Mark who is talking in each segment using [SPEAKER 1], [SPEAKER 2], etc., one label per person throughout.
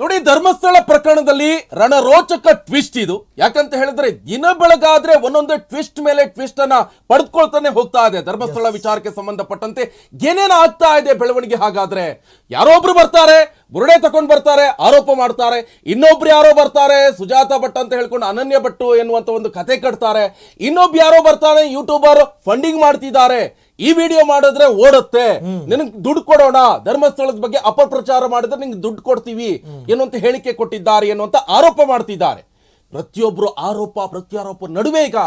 [SPEAKER 1] ನೋಡಿ ಧರ್ಮಸ್ಥಳ ಪ್ರಕರಣದಲ್ಲಿ ರಣರೋಚಕ ಟ್ವಿಸ್ಟ್ ಇದು. ಯಾಕಂತ ಹೇಳಿದ್ರೆ ದಿನ ಬೆಳಗಾದ್ರೆ ಒಂದೊಂದು ಟ್ವಿಸ್ಟ್ ಮೇಲೆ ಟ್ವಿಸ್ಟ್ ಅನ್ನ ಪಡೆದುಕೊಳ್ತಾನೆ ಹೋಗ್ತಾ ಇದೆ. ಧರ್ಮಸ್ಥಳ ವಿಚಾರಕ್ಕೆ ಸಂಬಂಧಪಟ್ಟಂತೆ ಏನೇನು ಆಗ್ತಾ ಇದೆ ಬೆಳವಣಿಗೆ ಹಾಗಾದ್ರೆ? ಯಾರೋ ಒಬ್ರು ಬರ್ತಾರೆ ಬುರುಡೆ ತಕೊಂಡು ಬರ್ತಾರೆ, ಆರೋಪ ಮಾಡ್ತಾರೆ, ಇನ್ನೊಬ್ರು ಯಾರೋ ಬರ್ತಾರೆ, ಸುಜಾತ ಭಟ್ ಅಂತ ಹೇಳ್ಕೊಂಡು ಅನನ್ಯ ಭಟ್ಟು ಎನ್ನುವಂತ ಒಂದು ಕತೆ ಕಟ್ತಾರೆ. ಇನ್ನೊಬ್ರು ಯಾರೋ ಬರ್ತಾರೆ, ಯೂಟ್ಯೂಬರ್ ಫಂಡಿಂಗ್ ಮಾಡ್ತಿದ್ದಾರೆ. ಈ ವಿಡಿಯೋ ಮಾಡಿದ್ರೆ ಓಡುತ್ತೆ. ನಿನಗೆ ದುಡ್ಡು ಕೊಡೋಣ, ಧರ್ಮಸ್ಥಳದ ಬಗ್ಗೆ ಅಪಪ್ರಚಾರ ಮಾಡಿದ್ರೆ ನಿಂಗೆ ದುಡ್ಡು ಕೊಡ್ತೀವಿ ಏನು ಅಂತ ಹೇಳಿಕೆ ಕೊಟ್ಟಿದ್ದಾರೆ ಎನ್ನುವಂತ ಆರೋಪ ಮಾಡ್ತಿದ್ದಾರೆ. ಪ್ರತಿಯೊಬ್ಬರು ಆರೋಪ, ಪ್ರತ್ಯಾರೋಪ ನಡುವೆ ಈಗ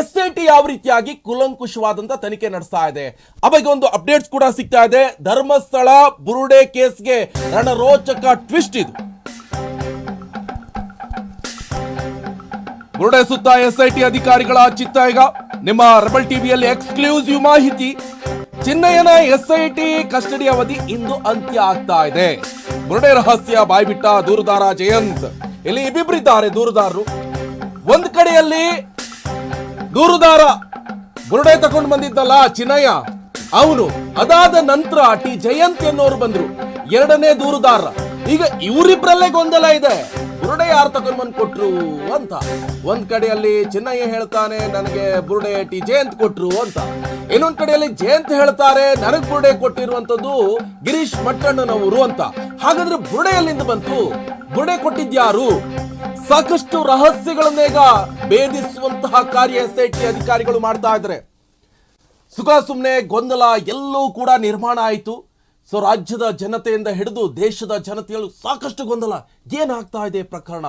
[SPEAKER 1] ಎಸ್ ಐ ಟಿ ಯಾವ ರೀತಿಯಾಗಿ ಕುಲಂಕುಷವಾದಂತ ತನಿಖೆ ನಡೆಸ್ತಾ ಇದೆ. ಆ ಒಂದು ಅಪ್ಡೇಟ್ಸ್ ಕೂಡ ಸಿಗ್ತಾ ಇದೆ. ಧರ್ಮಸ್ಥಳ ಬುರುಡೆ ಕೇಸ್ಗೆ ರಣರೋಚಕ ಟ್ವಿಸ್ಟ್ ಇದು. ಬುರುಡೆ ಸುತ್ತ ಎಸ್ ಐ ಟಿ ಅಧಿಕಾರಿಗಳ ಚಿತ್ತ ಈಗ. ನಿಮ್ಮ ರಬಲ್ ಟಿವಿಯಲ್ಲಿ ಎಕ್ಸ್ಕ್ಲೂಸಿವ್ ಮಾಹಿತಿ. ಚಿನ್ನಯ್ಯನ ಟಿ ಕಸ್ಟಡಿ ಅವಧಿ ಇಂದು ಅಂತ್ಯ ಆಗ್ತಾ ಇದೆ. ಬುರುಡೆ ರಹಸ್ಯ ಬಾಯ್ಬಿಟ್ಟ ದೂರುದಾರ ಜಯಂತ್. ಇಲ್ಲಿ ಇಬ್ಬಿಬ್ಬರಿದ್ದಾರೆ ದೂರುದಾರರು. ಒಂದ್ ಕಡೆಯಲ್ಲಿ ದೂರುದಾರ ಬುರುಡೆ ತಕೊಂಡು ಬಂದಿದ್ದಲ್ಲ ಚಿನಯ ಅವನು ಅದಾದ ನಂತರ ಟಿ ಜಯಂತ್ ಎನ್ನುವರು ಬಂದ್ರು. ಎರಡನೇ ದೂರುದಾರ. ಈಗ ಇವರಿಬ್ರಲ್ಲೇ ಗೊಂದಲ ಇದೆ. ಬುರುಡೆ ಯಾರು ತಗೊಂಡ್ ಬಂದ್ ಕೊಟ್ರು ಅಂತ. ಒಂದ್ ಕಡೆಯಲ್ಲಿ ಚಿನ್ನಯ್ಯ ಹೇಳ್ತಾನೆ, ನನಗೆ ಬುರುಡೆ ಟಿ ಜಯಂತ್ ಕೊಟ್ರು ಅಂತ. ಇನ್ನೊಂದ್ ಕಡೆಯಲ್ಲಿ ಜಯಂತ್ ಹೇಳ್ತಾರೆ, ನನಗ್ ಬುರುಡೆ ಕೊಟ್ಟಿರುವಂತದ್ದು ಗಿರೀಶ್ ಮಟ್ಟಣ್ಣನವರು ಅಂತ. ಹಾಗಾದ್ರೆ ಬುರುಡೆ ಎಲ್ಲಿಂದ ಬಂತು? ಬುರುಡೆ ಕೊಟ್ಟಿದ್ಯಾರು? ಸಾಕಷ್ಟು ರಹಸ್ಯಗಳನ್ನೇಗ ಭೇದಿಸುವಂತಹ ಕಾರ್ಯ ಎಸ್ ಅಧಿಕಾರಿಗಳು ಮಾಡ್ತಾ ಇದ್ದಾರೆ. ಸುಖ ಸುಮ್ಮನೆ ಗೊಂದಲ ಎಲ್ಲೂ ಕೂಡ ನಿರ್ಮಾಣ ಆಯಿತು. ಸೊ ರಾಜ್ಯದ ಜನತೆಯಿಂದ ಹಿಡಿದು ದೇಶದ ಜನತೆಯಲ್ಲೂ ಸಾಕಷ್ಟು ಗೊಂದಲ. ಏನಾಗ್ತಾ ಇದೆ ಪ್ರಕರಣ?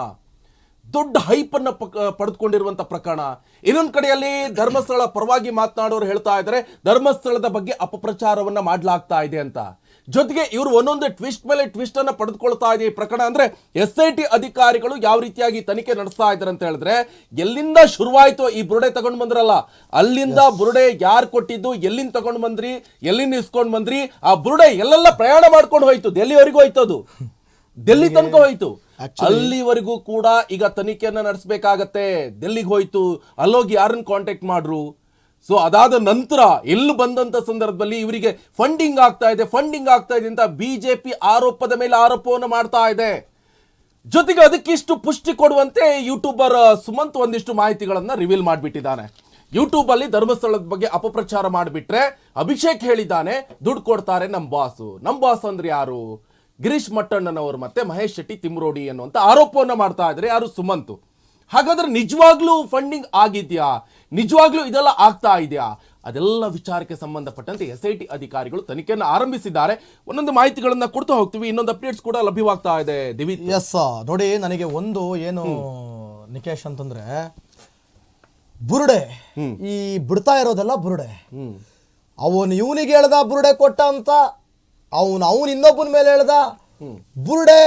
[SPEAKER 1] ದೊಡ್ಡ ಹೈಪನ್ನು ಪಡೆದುಕೊಂಡಿರುವಂಥ ಪ್ರಕರಣ. ಇನ್ನೊಂದು ಕಡೆಯಲ್ಲಿ ಧರ್ಮಸ್ಥಳ ಪರವಾಗಿ ಮಾತನಾಡೋರು ಹೇಳ್ತಾ ಇದ್ದಾರೆ, ಧರ್ಮಸ್ಥಳದ ಬಗ್ಗೆ ಅಪಪ್ರಚಾರವನ್ನ ಮಾಡಲಾಗ್ತಾ ಇದೆ ಅಂತ. ಜೊತೆಗೆ ಇವರು ಒಂದೊಂದು ಟ್ವಿಸ್ಟ್ ಮೇಲೆ ಟ್ವಿಸ್ಟ್ ಅನ್ನ ಪಡೆದುಕೊಳ್ತಾ ಇದೆ ಈ ಪ್ರಕರಣ. ಅಂದ್ರೆ ಎಸ್ ಐ ಟಿ ಅಧಿಕಾರಿಗಳು ಯಾವ ರೀತಿಯಾಗಿ ತನಿಖೆ ನಡೆಸ್ತಾ ಇದ್ದಾರೆ ಅಂತ ಹೇಳಿದ್ರೆ ಎಲ್ಲಿಂದ ಶುರುವಾಯ್ತು ಈ ಬುರುಡೆ ತಗೊಂಡ್ ಬಂದ್ರಲ್ಲ ಅಲ್ಲಿಂದ ಬುರುಡೆ ಯಾರು ಕೊಟ್ಟಿದ್ದು ಎಲ್ಲಿಂದ ತಗೊಂಡ್ ಬಂದ್ರಿ ಎಲ್ಲಿಂದ ಇಸ್ಕೊಂಡ್ ಬಂದ್ರಿ ಆ ಬುರುಡೆ ಎಲ್ಲೆಲ್ಲ ಪ್ರಯಾಣ ಮಾಡ್ಕೊಂಡು ಹೋಯ್ತು ಡೆಲ್ಲಿವರೆಗೂ ಹೋಯ್ತು ಅದು ಡೆಲ್ಲಿ ತನಕ ಹೋಯ್ತು? ಅಲ್ಲಿವರೆಗೂ ಕೂಡ ಈಗ ತನಿಖೆಯನ್ನ ನಡೆಸಬೇಕಾಗತ್ತೆ ಡೆಲ್ಲಿಗೆ ಹೋಯ್ತು ಅಲ್ಲೋಗಿ ಯಾರನ್ನ ಕಾಂಟ್ಯಾಕ್ಟ್ ಮಾಡ್ರು? ಸೊ ಅದಾದ ನಂತರ ಎಲ್ಲಿ ಬಂದಂತ ಸಂದರ್ಭದಲ್ಲಿ ಇವರಿಗೆ ಫಂಡಿಂಗ್ ಆಗ್ತಾ ಇದೆ ಫಂಡಿಂಗ್ ಆಗ್ತಾ ಇದೆ ಅಂತ ಬಿಜೆಪಿ ಆರೋಪದ ಮೇಲೆ ಆರೋಪವನ್ನು ಮಾಡ್ತಾ ಇದೆ. ಜೊತೆಗೆ ಅದಕ್ಕಿಷ್ಟು ಪುಷ್ಟಿ ಕೊಡುವಂತೆ ಯೂಟ್ಯೂಬರ್ ಸುಮಂತ್ ಒಂದಿಷ್ಟು ಮಾಹಿತಿಗಳನ್ನ ರಿವೀಲ್ ಮಾಡಿಬಿಟ್ಟಿದ್ದಾನೆ. ಯೂಟ್ಯೂಬ್ ಅಲ್ಲಿ ಧರ್ಮಸ್ಥಳದ ಬಗ್ಗೆ ಅಪಪ್ರಚಾರ ಮಾಡಿಬಿಟ್ರೆ ಅಭಿಷೇಕ್ ಹೇಳಿದ್ದಾನೆ, ದುಡ್ಡು ಕೊಡ್ತಾರೆ ನಮ್ಮ ಬಾಸು. ನಮ್ಮ ಬಾಸ್ ಅಂದ್ರೆ ಯಾರು? ಗಿರೀಶ್ ಮಟ್ಟಣ್ಣನವರು ಮತ್ತೆ ಮಹೇಶ್ ಶೆಟ್ಟಿ ತಿಮ್ರೋಡಿ ಅನ್ನುವಂತ ಆರೋಪವನ್ನು ಮಾಡ್ತಾ ಇದ್ರೆ ಯಾರು? ಸುಮಂತ್. ಹಾಗಾದ್ರೆ ನಿಜವಾಗ್ಲೂ ಫಂಡಿಂಗ್ ಆಗಿದ್ಯಾ? ನಿಜವಾಗ್ಲೂ ಇದೆಲ್ಲ ಆಗ್ತಾ ಇದೆಯಾ? ಅದೆಲ್ಲ ವಿಚಾರಕ್ಕೆ ಸಂಬಂಧಪಟ್ಟಂತೆ ಎಸ್ ಐ ಟಿ ಅಧಿಕಾರಿಗಳು ತನಿಖೆಯನ್ನು ಆರಂಭಿಸಿದ್ದಾರೆ. ಒಂದೊಂದು ಮಾಹಿತಿಗಳನ್ನ ಕೊಡ್ತಾ ಹೋಗ್ತೀವಿ. ಇನ್ನೊಂದು ಅಪ್ಡೇಟ್ಸ್ ಕೂಡ ಲಭ್ಯವಾಗ್ತಾ ಇದೆ. ದಿವಿ
[SPEAKER 2] ಎಸ್ ನೋಡಿ ನನಗೆ ಒಂದು ಏನು ನಿಕೇಶ್ ಅಂತಂದ್ರೆ ಬುರುಡೆ ಈ ಬಿಡ್ತಾ ಇರೋದೆಲ್ಲ ಬುರುಡೆ. ಅವನು ಇವನಿಗೆ ಹೇಳ್ದ ಬುರುಡೆ ಕೊಟ್ಟ ಅಂತ ಅವನು ಅವನು ಇನ್ನೊಬ್ಬನ ಮೇಲೆ ಹೇಳ್ದ ಬುರುಡೆ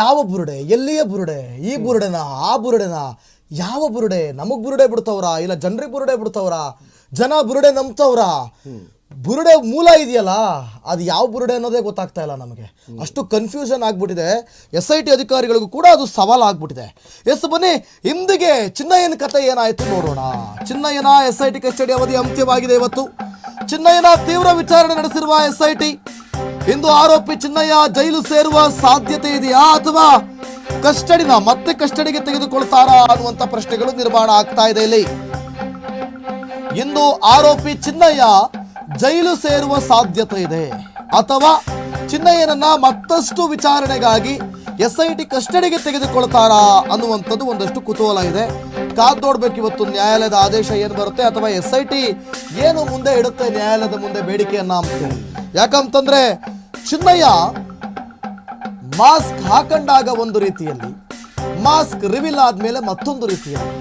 [SPEAKER 2] ಯಾವ ಬುರುಡೆ? ಎಲ್ಲಿಯ ಬುರುಡೆ? ಈ ಬುರುಡೆನ? ಆ ಬುರುಡೆನ? ಯಾವ ಬುರುಡೆ? ನಮಗ್ ಬುರುಡೆ ಬಿಡ್ತವ್ರ? ಇಲ್ಲ ಜನರಿಗೆ ಬುರುಡೆ ಬಿಡ್ತವ್ರ? ಜನ ಬುರುಡೆ ನಂಬ್ತವ್ರ? ಬುರುಡೆ ಮೂಲ ಇದೆಯಲ್ಲ ಅದು ಯಾವ ಬುರುಡೆ ಅನ್ನೋದೇ ಗೊತ್ತಾಗ್ತಾ ಇಲ್ಲ ನಮಗೆ. ಅಷ್ಟು ಕನ್ಫ್ಯೂಷನ್ ಆಗ್ಬಿಟ್ಟಿದೆ. ಎಸ್ ಐ ಟಿ ಅಧಿಕಾರಿಗಳಿಗೂ ಕೂಡ ಅದು ಸವಾಲ್ ಆಗ್ಬಿಟ್ಟಿದೆ. ಎಸ್ ಬನ್ನಿ ಇಂದಿಗೆ ಚಿನ್ನಯ್ಯನ ಕತೆ ಏನಾಯ್ತು ನೋಡೋಣ. ಚಿನ್ನಯ್ಯನ ಎಸ್ ಐ ಟಿ ಕಸ್ಟಡಿ ಅವಧಿ ಅಂತ್ಯವಾಗಿದೆ ಇವತ್ತು. ಚಿನ್ನಯ್ಯನ ತೀವ್ರ ವಿಚಾರಣೆ ನಡೆಸಿರುವ ಎಸ್ ಐ ಟಿ ಇಂದು ಆರೋಪಿ ಚಿನ್ನಯ್ಯ ಜೈಲು ಸೇರುವ ಸಾಧ್ಯತೆ ಇದೆಯಾ ಅಥವಾ ಕಸ್ಟಡಿನ ಮತ್ತೆ ಕಸ್ಟಡಿಗೆ ತೆಗೆದುಕೊಳ್ತಾರಾ ಅನ್ನುವಂತ ಪ್ರಶ್ನೆಗಳು ನಿರ್ಮಾಣ ಆಗ್ತಾ ಇದೆ ಇಲ್ಲಿ. ಇಂದು ಆರೋಪಿ ಚಿನ್ನಯ್ಯ ಜೈಲು ಸೇರುವ ಸಾಧ್ಯತೆ ಇದೆ. ಅಥವಾ ಚಿನ್ನಯ್ಯನನ್ನ ಮತ್ತಷ್ಟು ವಿಚಾರಣೆಗಾಗಿ ಎಸ್ ಐ ಟಿ ಕಸ್ಟಡಿಗೆ ತೆಗೆದುಕೊಳ್ತಾರಾ ಅನ್ನುವಂಥದ್ದು ಒಂದಷ್ಟು ಕುತೂಹಲ ಇದೆ. ಕಾದ್ ನೋಡ್ಬೇಕು ಇವತ್ತು ನ್ಯಾಯಾಲಯದ ಆದೇಶ ಏನು ಬರುತ್ತೆ ಅಥವಾ ಎಸ್ ಐ ಟಿ ಏನು ಮುಂದೆ ಇಡುತ್ತೆ ನ್ಯಾಯಾಲಯದ ಮುಂದೆ ಬೇಡಿಕೆಯನ್ನ ಯಾಕಂತಂದ್ರೆ ಚಿನ್ನಯ್ಯ, ಮಾಸ್ಕ್ ಹಾಕೊಂಡಾಗ ಒಂದು ರೀತಿಯಲ್ಲಿ, ಮಾಸ್ಕ್ ರಿವಿಲ್ ಆದ್ಮೇಲೆ ಮತ್ತೊಂದು ರೀತಿಯಲ್ಲಿ.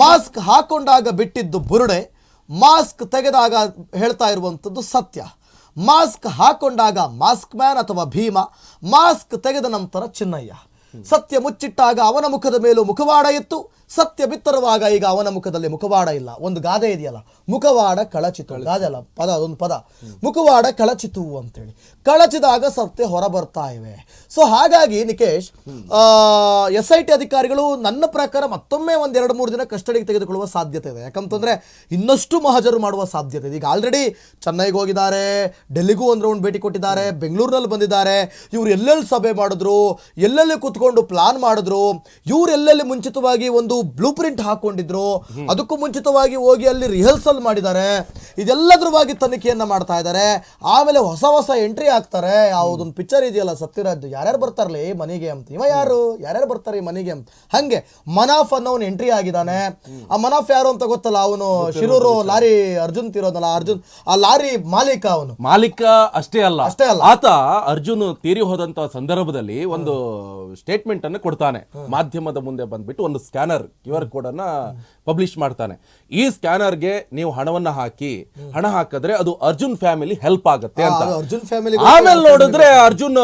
[SPEAKER 2] ಮಾಸ್ಕ್ ಹಾಕೊಂಡಾಗ ಬಿಟ್ಟಿದ್ದು ಬುರುಡೆ, ಮಾಸ್ಕ್ ತೆಗೆದಾಗ ಹೇಳ್ತಾ ಇರುವಂಥದ್ದು ಸತ್ಯ. ಮಾಸ್ಕ್ ಹಾಕೊಂಡಾಗ ಮಾಸ್ಕ್ ಮ್ಯಾನ್ ಅಥವಾ ಭೀಮ, ಮಾಸ್ಕ್ ತೆಗೆದ ನಂತರ ಚಿನ್ನಯ್ಯ. ಸತ್ಯ ಮುಚ್ಚಿಟ್ಟಾಗ ಅವನ ಮುಖದ ಮೇಲೂ ಮುಖವಾಡ ಇತ್ತು ಸತ್ಯ ಬಿತ್ತರುವಾಗ ಈಗ ಅವನ ಮುಖದಲ್ಲಿ ಮುಖವಾಡ ಇಲ್ಲ. ಒಂದು ಗಾದೆ ಇದೆಯಲ್ಲ? ಮುಖವಾಡ ಕಳಚಿತು. ಗಾದೆ ಅಲ್ಲ? ಪದ ಅದೊಂದು ಪದ. ಮುಖವಾಡ ಕಳಚಿತು ಅಂತೇಳಿ. ಕಳಚಿದಾಗ ಸತ್ಯ ಹೊರ ಬರ್ತಾ ಇವೆ. ಸೊ ಹಾಗಾಗಿ ನಿಕೇಶ್ ಎಸ್ ಐ ಟಿ ಅಧಿಕಾರಿಗಳು ನನ್ನ ಪ್ರಕಾರ ಮತ್ತೊಮ್ಮೆ ಒಂದ್ ಎರಡು ಮೂರು ದಿನ ಕಸ್ಟಡಿಗೆ ತೆಗೆದುಕೊಳ್ಳುವ ಸಾಧ್ಯತೆ ಇದೆ. ಯಾಕಂತಂದ್ರೆ ಇನ್ನಷ್ಟು ಮಹಜರು ಮಾಡುವ ಸಾಧ್ಯತೆ ಇದೆ. ಈಗ ಆಲ್ರೆಡಿ ಚೆನ್ನೈಗೆ ಹೋಗಿದ್ದಾರೆ ಡೆಲ್ಲಿಗೂ ಒಂದು ರೌಂಡ್ ಭೇಟಿ ಕೊಟ್ಟಿದ್ದಾರೆ ಬೆಂಗಳೂರಿನಲ್ಲಿ ಬಂದಿದ್ದಾರೆ. ಇವ್ರು ಎಲ್ಲೆಲ್ಲಿ ಸಭೆ ಮಾಡಿದ್ರು ಎಲ್ಲೆಲ್ಲಿ ಕೂತ್ಕೊಂಡು ಕುತ್ಕೊಂಡು ಪ್ಲಾನ್ ಮಾಡಿದ್ರು ಇವ್ರು ಎಲ್ಲೆಲ್ಲಿ ಮುಂಚಿತವಾಗಿ ಒಂದು ಬ್ಲೂ ಪ್ರಿಂಟ್ ಹಾಕೊಂಡಿದ್ರು. ಅದಕ್ಕೂ ಮುಂಚಿತವಾಗಿ ಹೋಗಿ ಅಲ್ಲಿ ರಿಹರ್ಸಲ್ ಮಾಡಿದ್ದಾರೆ. ಇದೆಲ್ಲದ್ರ ಬಗ್ಗೆ ತನಿಖೆಯನ್ನ ಮಾಡ್ತಾ ಇದ್ದಾರೆ. ಆಮೇಲೆ ಹೊಸ ಹೊಸ ಎಂಟ್ರಿ ಹಾಕ್ತಾರೆ. ಯಾವ್ದೊಂದು ಪಿಕ್ಚರ್ ಇದೆಯಲ್ಲ ಸತ್ಯರಾಜ್? ಯಾರ್ಯಾರು ಬರ್ತಾರಲ್ಲ ಈ ಮನೆಗೆ ಅಂತ. ಇವ ಯಾರು? ಯಾರ್ಯಾರು ಬರ್ತಾರೆ ಈ ಮನೆಗೆ ಅಂತ. ಹಂಗೆ ಮನಾಫ್ ಅನ್ನೋನ್ ಎಂಟ್ರಿ ಆಗಿದ್ದಾನೆ. ಆ ಮನಾಫ್ ಯಾರು ಅಂತ ಗೊತ್ತಲ್ಲ? ಅವನು ಶಿರೂರು ಲಾರಿ ಅರ್ಜುನ್ ತೀರೋದಲ್ಲ. ಅರ್ಜುನ್ ಆ ಲಾರಿ ಮಾಲೀಕ ಅವನು.
[SPEAKER 1] ಮಾಲೀಕ ಅಷ್ಟೇ ಅಲ್ಲ.
[SPEAKER 2] ಅಷ್ಟೇ ಅಲ್ಲ.
[SPEAKER 1] ಆತ ಅರ್ಜುನ್ ತೀರಿ ಹೋದಂತ ಸಂದರ್ಭದಲ್ಲಿ ಒಂದು ಸ್ಟೇಟ್ಮೆಂಟ್ ಅನ್ನು ಕೊಡ್ತಾನೆ. ಮಾಧ್ಯಮದ ಮುಂದೆ ಬಂದ್ಬಿಟ್ಟು ಒಂದು ಸ್ಕ್ಯಾನರ್ ಕ್ಯೂ ಆರ್ ಕೋಡ್ ಅನ್ನ ಪಬ್ಲಿಷ್ ಮಾಡ್ತಾನೆ. ಈ ಸ್ಕ್ಯಾನರ್ಗೆ ನೀವು ಹಣವನ್ನ ಹಾಕಿ ಹಣ ಹಾಕಿದ್ರೆ ಅದು ಅರ್ಜುನ್ ಫ್ಯಾಮಿಲಿ ಹೆಲ್ಪ್ ಆಗುತ್ತೆ ಅಂತ.
[SPEAKER 2] ಅರ್ಜುನ್ ಫ್ಯಾಮಿಲಿ
[SPEAKER 1] ಆಮೇಲೆ ನೋಡಿದ್ರೆ ಅರ್ಜುನ್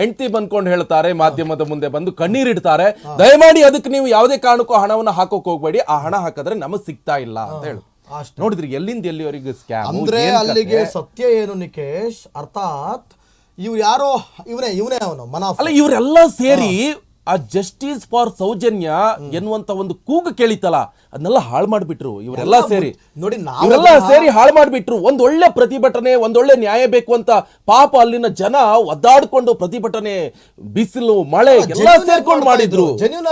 [SPEAKER 1] ಹೆಂಡತಿ ಬಂದ್ಕೊಂಡು ಹೇಳ್ತಾರೆ ಮಾಧ್ಯಮದ ಮುಂದೆ ಬಂದು ಕಣ್ಣೀರಿಡ್ತಾರೆ ದಯಮಾಡಿ ಅದಕ್ಕೆ ನೀವು ಯಾವುದೇ ಕಾರಣಕ್ಕೂ ಹಣವನ್ನ ಹಾಕೋಕೆ ಹೋಗ್ಬೇಡಿ. ಆ ಹಣ ಹಾಕಿದ್ರೆ ನಮಗೆ ಸಿಗ್ತಾ ಇಲ್ಲ ಅಂತ ಹೇಳಿ.
[SPEAKER 2] ಅಷ್ಟೇ.
[SPEAKER 1] ನೋಡಿದ್ರಿ ಎಲ್ಲಿಂದ ಎಲ್ಲಿವರೆಗೂ ಸ್ಕ್ಯಾಮ್
[SPEAKER 2] ಅಂದ್ರೆ ಅಲ್ಲಿಗೆ ಸತ್ಯ ಏನು ನಿಕೇಶ್? ಅರ್ಥಾತ್ ಇವ್ರು ಯಾರೋ ಇವನೇ ಇವನೇ ಅವನು ಮನ
[SPEAKER 1] ಅಲ್ಲ ಇವರೆಲ್ಲ ಸೇರಿ ಆ ಜಸ್ಟಿಸ್ ಫಾರ್ ಸೌಜನ್ಯ ಎನ್ನುವಂತ ಒಂದು ಕೂಗು ಕೇಳಿತಲ್ಲ ಅದನ್ನೆಲ್ಲ ಹಾಳು ಮಾಡಿಬಿಟ್ರು ಇವರೆಲ್ಲ ಸೇರಿ.
[SPEAKER 2] ನೋಡಿ
[SPEAKER 1] ಇವರೆಲ್ಲ ಸೇರಿ ಹಾಳು ಮಾಡಿಬಿಟ್ರು. ಒಂದ್ ಒಳ್ಳೆ ಪ್ರತಿಭಟನೆ ಒಂದೊಳ್ಳೆ ನ್ಯಾಯ ಬೇಕು ಅಂತ ಪಾಪ ಅಲ್ಲಿನ ಜನ ಒದ್ದಾಡ್ಕೊಂಡು ಪ್ರತಿಭಟನೆ ಬಿಸಿಲು ಮಳೆ ಎಲ್ಲ ಸೇರ್ಕೊಂಡು ಮಾಡಿದ್ರು.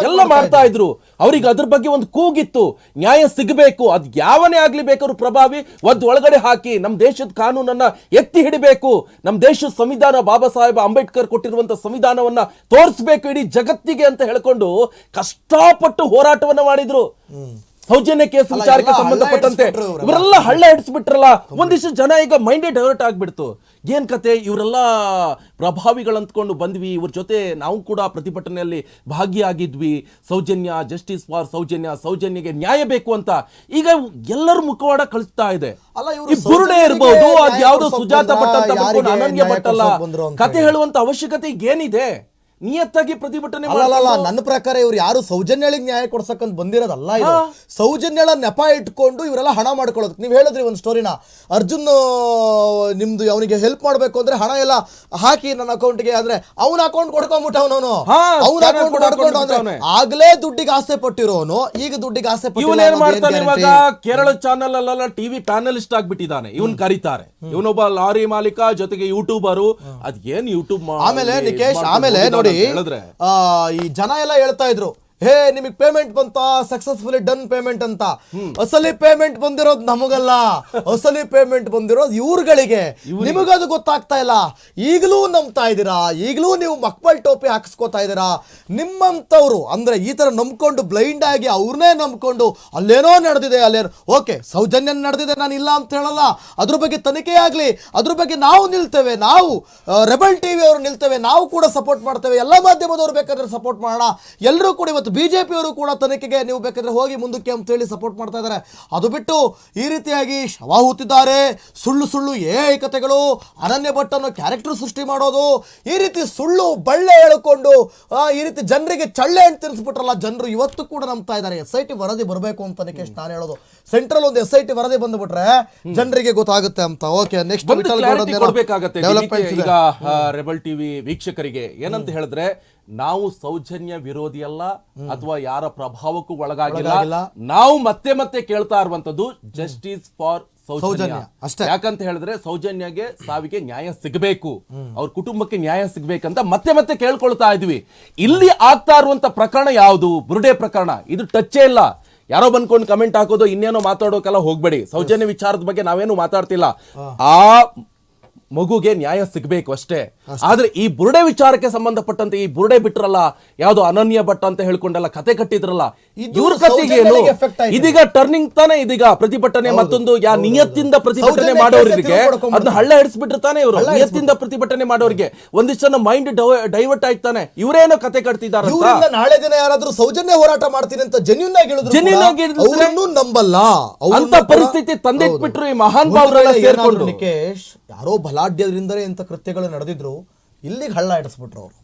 [SPEAKER 1] ಎಲ್ಲ ಮಾಡ್ತಾ ಇದ್ರು. ಅವ್ರಿಗೆ ಅದ್ರ ಬಗ್ಗೆ ಒಂದು ಕೂಗಿತ್ತು. ನ್ಯಾಯ ಸಿಗಬೇಕು ಅದ್ ಯಾವನೇ ಆಗ್ಲಿ ಬೇಕಾದ್ರು ಪ್ರಭಾವಿ. ಒದ್ ಒಳಗಡೆ ಹಾಕಿ ನಮ್ಮ ದೇಶದ ಕಾನೂನನ್ನ ಎತ್ತಿ ಹಿಡಿಬೇಕು. ನಮ್ ದೇಶದ ಸಂವಿಧಾನ ಬಾಬಾ ಸಾಹೇಬ್ ಅಂಬೇಡ್ಕರ್ ಕೊಟ್ಟಿರುವಂತ ಸಂವಿಧಾನವನ್ನ ತೋರಿಸ್ಬೇಕು ಇಡೀ ಜಗತ್ತಿಗೆ ಅಂತ ಹೇಳ್ಕೊಂಡು ಕಷ್ಟಪಟ್ಟು ಹೋರಾಟವನ್ನ ಮಾಡಿದ್ರು. ಸೌಜನ್ಯ ಕೇಸ್ ವಿಚಾರಕ್ಕೆ
[SPEAKER 2] ಹಳ್ಳ
[SPEAKER 1] ಸಂಬಂಧಪಟ್ಟಂತೆ
[SPEAKER 2] ಇವ್ರೆಲ್ಲ.
[SPEAKER 1] ಹಳ್ಳ ಹಿಡಿಸ್ಬಿಟ್ರಲ್ಲ. ಒಂದಿಷ್ಟು ಜನ ಈಗ ಮೈಂಡೆಡ್ ಡೈವರ್ಟ್ ಆಗ್ಬಿಡ್ತು. ಏನ್ ಕತೆ? ಇವರೆಲ್ಲ ಪ್ರಭಾವಿಗಳಂತ್ಕೊಂಡು ಬಂದ್ವಿ. ಇವ್ರ ಜೊತೆ ನಾವು ಕೂಡ ಪ್ರತಿಭಟನೆಯಲ್ಲಿ ಭಾಗಿಯಾಗಿದ್ವಿ. ಸೌಜನ್ಯ ಜಸ್ಟಿಸ್ ಫಾರ್ ಸೌಜನ್ಯ ಸೌಜನ್ಯಗೆ ನ್ಯಾಯ ಬೇಕು ಅಂತ. ಈಗ ಎಲ್ಲರ ಮುಖವಾಡ ಕಳಿಸ್ತಾ ಇದೆ. ಬುರುಡೆ ಇರ್ಬೋದು ಅದ್
[SPEAKER 2] ನ್ಯಾಯ
[SPEAKER 1] ಸುಜಾತ ಭಟ್ ಅಂತ ಅನನ್ಯ ಭಟ್ ಅಲ್ಲ. ಕತೆ ಹೇಳುವಂತ ಅವಶ್ಯಕತೆ ಈಗ ಏನಿದೆ ನಿಯತ್ತಾಗಿ ಪ್ರತಿಭಟನೆ ಅಲ್ಲ
[SPEAKER 2] ನನ್ನ ಪ್ರಕಾರ ಇವ್ರು ಯಾರು ಸೌಜನ್ಯಳಿಗೆ ನ್ಯಾಯ ಕೊಡ್ಸಕ್ಕಂತ ಬಂದಿರೋದಲ್ಲ ಇದು. ಸೌಜನ್ಯಳ ನೆಪ ಇಟ್ಕೊಂಡು ಇವರೆಲ್ಲ ಹಣ ಮಾಡ್ಕೊಳ್ಳೋದಕ್ಕೆ. ನೀವು ಹೇಳಿದ್ರಿ ಒಂದು ಸ್ಟೋರಿನ ಅರ್ಜುನ್ ನಿಮ್ದು ಅವನಿಗೆ ಹೆಲ್ಪ್ ಮಾಡ್ಬೇಕು ಅಂದ್ರೆ ಹಣ ಎಲ್ಲ ಹಾಕಿ ನನ್ನ ಅಕೌಂಟ್ಗೆ ಆದ್ರೆ ಅವನ ಅಕೌಂಟ್ ಕೊಡ್ಕೊಂಡ್ಬಿಟ್ಟವನವನು ಅವನು.
[SPEAKER 1] ಅವನ
[SPEAKER 2] ಅಕೌಂಟ್ ಕೊಡ್ಕೊಂಡು ಅಂದ್ರೆ ಆಗ್ಲೇ ದುಡ್ಡಿಗೆ ಆಸೆ ಪಟ್ಟಿರೋನು ಈಗ ದುಡ್ಡಿಗೆ ಆಸೆ
[SPEAKER 1] ಮಾಡ್ತಾನೆ ಇವಾಗ? ಕೇರಳ ಚಾನೆಲ್ ಅಲ್ಲೆಲ್ಲ ಟಿವಿ ಪ್ಯಾನಲಿಸ್ಟ್ ಆಗ್ಬಿಟ್ಟಿದ್ದಾನೆ. ಇವನ್ ಕರೀತಾರೆ. ಇವನೊಬ್ಬ ಲಾರಿ ಮಾಲೀಕ ಜೊತೆಗೆ ಯೂಟ್ಯೂಬರು ಅದ್ ಏನ್ ಯೂಟ್ಯೂಬ್
[SPEAKER 2] ಆಮೇಲೆ ನಿಕೇಶ್ ಆಮೇಲೆ ನೋಡಿ
[SPEAKER 1] ಹೇಳಿದ್ರೆ
[SPEAKER 2] ಆ, ಈ ಜನ ಎಲ್ಲ ಹೇಳ್ತಾ ಇದ್ರು ಹೇ ನಿಮಗೆ ಪೇಮೆಂಟ್ ಬಂತ? ಸಕ್ಸಸ್ಫುಲಿ ಡನ್ ಪೇಮೆಂಟ್ ಅಂತ. ಅಸಲಿ ಪೇಮೆಂಟ್ ಬಂದಿರೋದು ನಮಗಲ್ಲ. ಅಸಲಿ ಪೇಮೆಂಟ್ ಬಂದಿರೋದು ಇವ್ರಗಳಿಗೆ. ನಿಮಗದು ಗೊತ್ತಾಗ್ತಾ ಇಲ್ಲ. ಈಗಲೂ ನಂಬ್ತಾ ಇದ್ದೀರಾ? ಈಗಲೂ ನೀವು ಮಕ್ಬಲ್ ಟೋಪಿ ಹಾಕಿಸ್ಕೋತಾ ಇದ್ದೀರಾ? ನಿಮ್ಮಂಥವ್ರು ಅಂದ್ರೆ ಈ ತರ ನಂಬ್ಕೊಂಡು ಬ್ಲೈಂಡ್ ಆಗಿ ಅವ್ರನ್ನೇ ನಂಬ್ಕೊಂಡು ಅಲ್ಲೇನೋ ನಡೆದಿದೆ ಅಲ್ಲೇ ಓಕೆ ಸೌಜನ್ಯ ನಡೆದಿದೆ ನಾನು ಇಲ್ಲ ಅಂತ ಹೇಳಲ್ಲ. ಅದ್ರ ಬಗ್ಗೆ ತನಿಖೆ ಆಗಲಿ. ಅದ್ರ ಬಗ್ಗೆ ನಾವು ನಿಲ್ತೇವೆ. ನಾವು ರೆಬಲ್ ಟಿವಿ ಅವರು ನಿಲ್ತೇವೆ. ನಾವು ಕೂಡ ಸಪೋರ್ಟ್ ಮಾಡ್ತೇವೆ. ಎಲ್ಲ ಮಾಧ್ಯಮದವರು ಬೇಕಾದ್ರೆ ಸಪೋರ್ಟ್ ಮಾಡೋಣ. ಎಲ್ಲರೂ ಕೂಡ ಇವತ್ತು ಬಿಜೆಪಿ ಅವರು ಕೂಡ ತನಿಖೆಗೆ ನೀವು ಬೇಕಾದರೆ ಹೋಗಿ ಮುಂದಕ್ಕೆ ಅಂತ ಹೇಳಿ ಸಪೋರ್ಟ್ ಮಾಡ್ತಾ ಇದ್ದಾರೆ. ಅದು ಬಿಟ್ಟು ಈ ರೀತಿಯಾಗಿ ಶವ ಹೂತಿದ್ದಾರೆ. ಸುಳ್ಳು ಸುಳ್ಳು ಏಕತೆಗಳು ಅನನ್ಯ ಭಟ್ ಅನ್ನೋ ಕ್ಯಾರೆಕ್ಟರ್ ಸೃಷ್ಟಿ ಮಾಡೋದು ಈ ರೀತಿ ಸುಳ್ಳು ಬಳ್ಳೆ ಹೇಳಿಕೊಂಡು ಈ ರೀತಿ ಜನರಿಗೆ ಚಳ್ಳೆ ಅಂತ ತಿನ್ಸ್ಬಿಟ್ರಲ್ಲ ಜನರು ಇವತ್ತು ಕೂಡ ನಂಬ್ತಾ ಇದ್ದಾರೆ. ಎಸ್ ಐ ಟಿ ವರದಿ ಬರಬೇಕು ಅಂತ ನಿಕೇಶ್ ನಾನು ಹೇಳೋದು. ಸೆಂಟ್ರಲ್ ಒಂದು ಎಸ್ ಐ ಟಿ ವರದಿ ಬಂದ್ಬಿಟ್ರೆ ಜನರಿಗೆ ಗೊತ್ತಾಗುತ್ತೆ ಅಂತ. ಓಕೆ ನೆಕ್ಸ್ಟ್ ಡೆವಲಪ್ಮೆಂಟ್
[SPEAKER 1] ಈಗ ರೆಬಲ್ ಟಿವಿ ವೀಕ್ಷಕರಿಗೆ. ಏನಂತ ಹೇಳಿದ್ರೆ ನಾವು ಸೌಜನ್ಯ ವಿರೋಧಿ ಅಲ್ಲ ಅಥವಾ ಯಾರ ಪ್ರಭಾವಕ್ಕೂ ಒಳಗಾಗಿಲ್ಲ. ನಾವು ಮತ್ತೆ ಮತ್ತೆ ಕೇಳ್ತಾ ಇರುವಂತದ್ದು ಜಸ್ಟಿಸ್ ಫಾರ್ ಸೌಜನ್ಯ.
[SPEAKER 2] ಸೌಜನ್ಯ, ಅಷ್ಟೇ.
[SPEAKER 1] ಯಾಕಂತ ಹೇಳಿದ್ರೆ ಸೌಜನ್ಯಗೆ ಸಾವಿಗೆ ನ್ಯಾಯ ಸಿಗಬೇಕು. ಅವ್ರ ಕುಟುಂಬಕ್ಕೆ ನ್ಯಾಯ ಸಿಗಬೇಕಂತ ಮತ್ತೆ ಮತ್ತೆ ಕೇಳ್ಕೊಳ್ತಾ ಇದ್ವಿ. ಇಲ್ಲಿ ಆಗ್ತಾ ಇರುವಂತ ಪ್ರಕರಣ ಯಾವುದು? ಬುರುಡೆ ಪ್ರಕರಣ. ಇದು ಟಚ್ಚೇ ಇಲ್ಲ. ಯಾರೋ ಬಂದ್ಕೊಂಡು ಕಮೆಂಟ್ ಹಾಕೋದು ಇನ್ನೇನೋ ಮಾತಾಡೋಕೆಲ್ಲ ಹೋಗ್ಬೇಡಿ. ಸೌಜನ್ಯ ವಿಚಾರದ ಬಗ್ಗೆ ನಾವೇನು ಮಾತಾಡ್ತಿಲ್ಲ. ಆ ಮಗುಗೆ ನ್ಯಾಯ ಸಿಗಬೇಕು ಅಷ್ಟೇ. ಆದ್ರೆ ಈ ಬುರುಡೆ ವಿಚಾರಕ್ಕೆ ಸಂಬಂಧಪಟ್ಟಂತೆ ಈ ಬುರುಡೆ ಬಿಟ್ರಲ್ಲ ಯಾವ್ದೋ ಅನನ್ಯ ಭಟ್ ಅಂತ ಹೇಳ್ಕೊಂಡಲ್ಲ ಕತೆ ಕಟ್ಟಿದ್ರಲ್ಲ ಇವ್ರ ಕತೆಗೇನು ಇದೀಗ ಟರ್ನಿಂಗ್ ತಾನೇ ಇದೀಗ ಪ್ರತಿಭಟನೆ ಮತ್ತೊಂದು ಯಾ ನಿಯತ್ತಿಂದ ಪ್ರತಿಭಟನೆ ಮಾಡೋರಿಗೆ ಅದನ್ನ ಹಳ್ಳ ಹಿಡಿಸ್ಬಿಟ್ಟಿರ್ತಾನೆ ಇವರು. ನಿಯತ್ತಿಂದ ಪ್ರತಿಭಟನೆ ಮಾಡೋರಿಗೆ ಒಂದಿಷ್ಟು ಜನ ಮೈಂಡ್ ಡೈವರ್ಟ್ ಆಯ್ತಾನೆ ಇವರೇನೋ ಕತೆ
[SPEAKER 2] ಕಟ್ತಿದ್ದಾರೆ ನಾಳೆ ದಿನ ಯಾರಾದ್ರೂ ಸೌಜನ್ಯ ಹೋರಾಟ ಮಾಡ್ತೀನಿ ಅಂತ ಜೆನ್ಯೂನ್ ಆಗಿ
[SPEAKER 1] ಆಗಿ
[SPEAKER 2] ನಂಬಲ್ಲ.
[SPEAKER 1] ಅಂತ ಪರಿಸ್ಥಿತಿ ತಂದಿಟ್ಬಿಟ್ರು ಈ ಮಹಾನ್ ಭಾವರೆಲ್ಲ ಸೇರ್ಕೊಂಡು.
[SPEAKER 2] ನಿಕೇಶ್ ಯಾರೋ ಬಲಾಢ್ಯದಿಂದಲೇ ಇಂಥ ಕೃತ್ಯಗಳು ನಡೆದಿದ್ರು ಇಲ್ಲಿಗೆ ಹಳ್ಳ ಇಡಿಸ್ಬಿಟ್ರು ಅವರು.